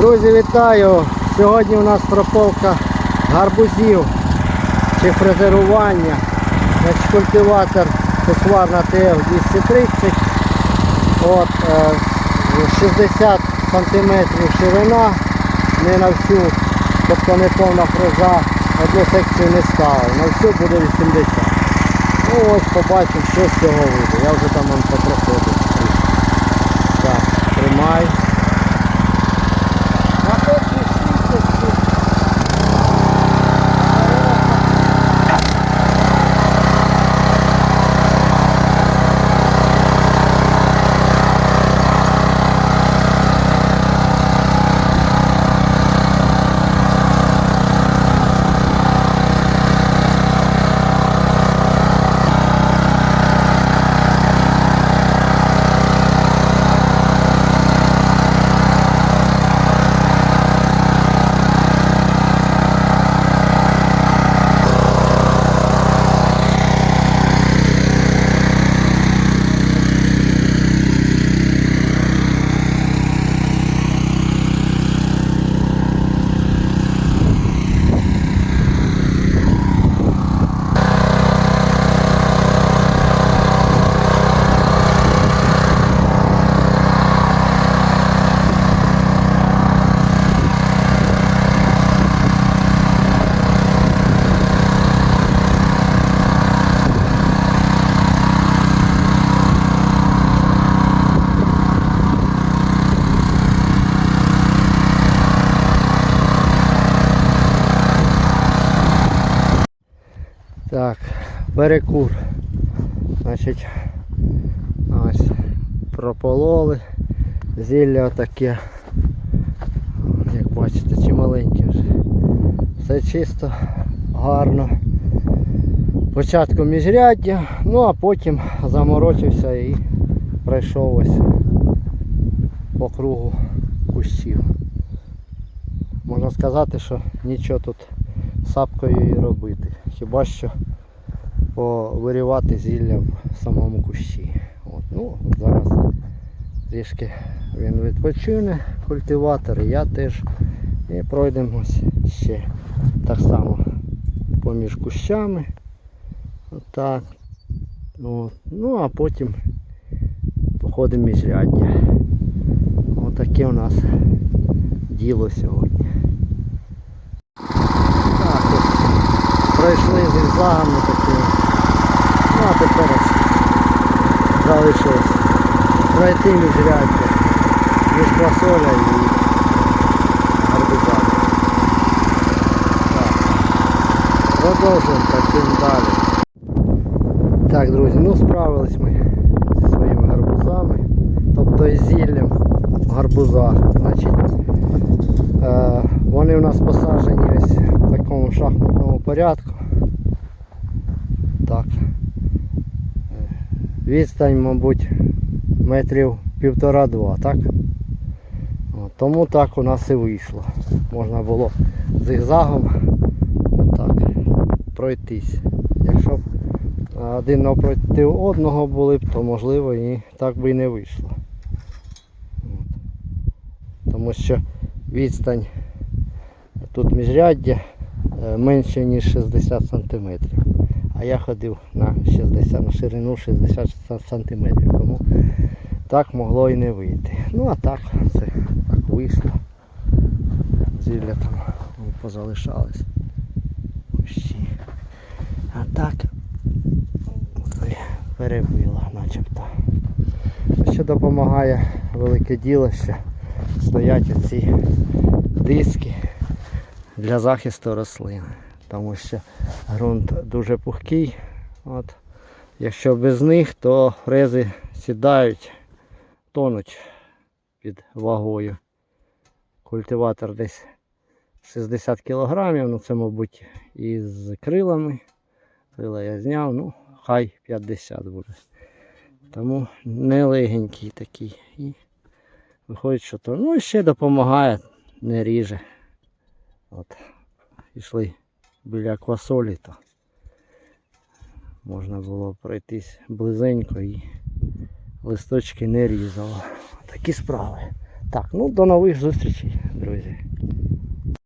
Друзі, вітаю! Сьогодні у нас прополка гарбузів чи фрезерування. Значить, культиватор Husqvarna TF 230. От, е, 60 см ширина, не на всю, тобто не повна фреза, одну секцію не ставив, на всю буде 80. Ну ось побачимо, що з цього вийде. Я вже там он попроходив. Так, тримай. На першій швидкості. Так, перекур. Значить, ось пропололи. Зілля отаке. Як бачите, чималеньке вже. Все чисто, гарно. Спочатку міжряддя, ну а потім заморочився і пройшов ось по кругу кущів. Можна сказати, що нічого тут сапкою і робити. Хіба що повирівати зілля в самому кущі. От. Ну, зараз трішки він відпочине, культиватор, і я теж. І пройдемось ще так само поміж кущами. Отак. От. Ну а потім походимо міжряддя. Отаке у нас діло сьогодні. Так, пройшли зігзагами такими. А тепер залишилось пройти міжряддя між квасоля і гарбузами. Так. Продовжуємо працюємо далі. Так, друзі, ну справились ми зі своїми гарбузами, тобто із зіллям в гарбузах. Значить, е, вони у нас посаджені ось в такому шахматному порядку. Так. Відстань, мабуть, метрів півтора-два, так? Тому так у нас і вийшло. Можна було зигзагом отак пройтись. Якщо б один навпроти одного були б, то можливо і так би і не вийшло. Тому що відстань тут міжряддя е, менше ніж 60 см. А я ходив на 60 на ширину 60 см. Тому так могло і не вийти. Ну а так це так вийшло. Зілля там позалишались. А так перебило начебто. Що допомагає велике діло, що стоять оці диски для захисту рослин. Тому що ґрунт дуже пухкий. От. Якщо без них, то фрези сідають, тонуть під вагою. Культиватор десь 60 кг, ну це, мабуть, із крилами. Крила я зняв, ну, хай 50 буде. Тому не легенький такий. І виходить, що то. Ну і ще допомагає, не ріже. От. Пішли біля квасолі, то можна було пройтись близенько і листочки не різало. Такі справи. Так, ну до нових зустрічей, друзі.